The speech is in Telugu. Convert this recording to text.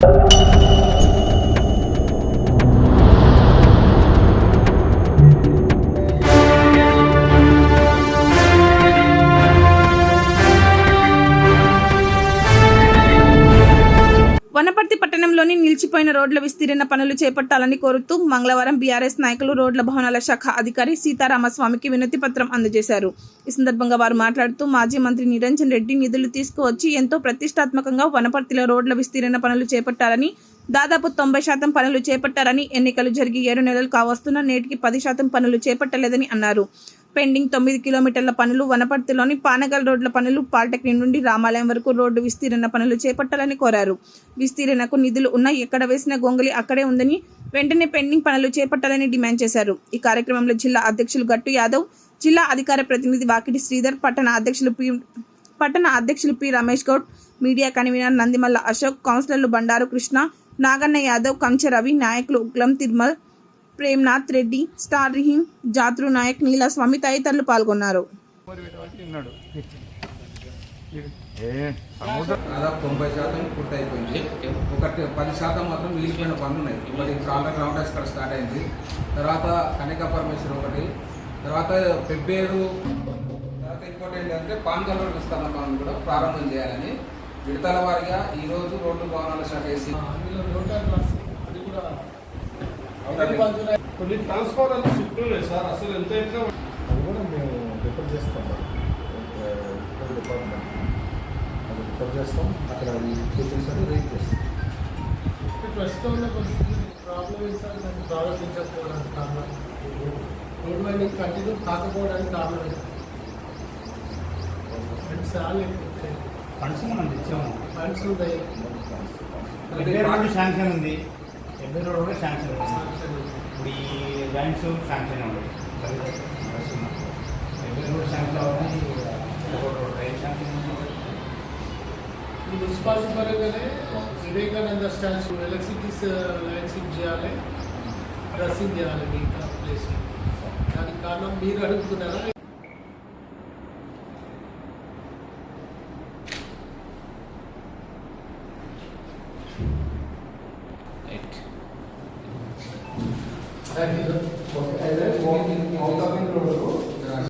you. వనపర్తి పట్టణంలోని నిలిచిపోయిన రోడ్ల విస్తీర్ణ పనులు చేపట్టాలని కోరుతూ మంగళవారం బీఆర్ఎస్ నాయకులు రోడ్ల భవనాల శాఖ అధికారి సీతారామస్వామికి వినతి పత్రం అందజేశారు. ఈ సందర్భంగా వారు మాట్లాడుతూ మాజీ మంత్రి నిరంజన్ రెడ్డి నిధులు తీసుకువచ్చి ఎంతో ప్రతిష్టాత్మకంగా వనపర్తిలో రోడ్ల విస్తీర్ణ పనులు చేపట్టారని దాదాపు తొంభై శాతం పనులు చేపట్టారని ఎన్నికలు జరిగి ఏడు నెలలు కావస్తున్న నేటికి పది శాతం పనులు చేపట్టలేదని అన్నారు. పెండింగ్ తొమ్మిది కిలోమీటర్ల పనులు వనపర్తిలోని పానగల్ రోడ్ల పనులు పాలిటెక్నిక్ నుండి రామాలయం వరకు రోడ్డు విస్తీరణ పనులు చేపట్టాలని కోరారు. విస్తీరణకు నిధులు ఉన్న ఎక్కడ వేసిన గొంగలి అక్కడే ఉందని వెంటనే పెండింగ్ పనులు చేపట్టాలని డిమాండ్ చేశారు. ఈ కార్యక్రమంలో జిల్లా అధ్యక్షులు గట్టు యాదవ్ జిల్లా అధికార ప్రతినిధి వాకిటి శ్రీధర్ పట్టణ అధ్యక్షులు పి పట్టణ అధ్యక్షులు P Ramesh Goud media convener Nandimalla Ashok కౌన్సిలర్లు బండారు కృష్ణ నాగన్న యాదవ్ కంచ రవి నాయకులు ఉగ్లం తిర్మల్ ప్రేమ్నాథ్ రెడ్డి స్టార్ రిహిం జాతృ నాయక్ నీలస్వామి తదితరులు పాల్గొన్నారు. దాదాపు తొంభై శాతం పూర్తయిపోయింది. ఒకటి పది శాతం మాత్రం మిగిలిపోయిన పనులు ఉన్నాయి మరి కాంట్రాక్ట్ రౌండర్స్ ఇక్కడ స్టార్ట్ అయింది. తర్వాత కనికా పరమేశ్వర్ ఒకటి తర్వాత పెబ్బేరు తర్వాత ఇంకోటి ఏంటంటే పాన్గల్ రోడ్ విస్తరణ పనులు కూడా ప్రారంభం చేయాలని విడతల వారిగా ఈ రోజు రోడ్లు భవనాల శాఖ వేసి అందులో రోటర్ బస్ అది కూడా కొన్ని ట్రాన్స్ఫార్మర్ షిఫ్ట్ ఉన్నాయి సార్. అసలు ఎంత ఎట్లా అది కూడా మేము రిఫర్ చేస్తాం డిపార్ట్మెంట్ అది రిఫర్ చేస్తాం. అక్కడ కేసెస్ అని రేట్ చేస్తాం. ప్రస్తుతం ఉన్న పరిస్థితి ప్రాబ్లం ఏంటి సార్? దాన్ని ప్రారంభించకపోవడానికి కారణం? రోడ్ కంటిన్యూ కాకపోవడానికి కారణం ఏంటి? ఎక్కువ ఫండ్స్ మనం ఇచ్చాము ఫండ్స్ ఉన్నాయి శాంక్షన్ ఉంది. ఎబ్బే రోడ్ కూడా శాంక్షన్ ఇప్పుడు ఈ లైన్స్ శాంక్షన్ ఉంది ఎబ్బే రోడ్ శాంక్షన్ అవ్వాలి రోడ్ రైట్ శాంక్షన్ మున్సిపాలిటీ పరంగానే వివేకానంద స్టాచ్యూ ఎలక్ట్రిసిటీ లైన్స్ చేయాలి. డ్రెస్సింగ్ చేయాలి మిగతా ప్లేస్ దానికి కారణం మీరు అడుగుతున్నారా? Thank you. Okay, I walk in, out of the road.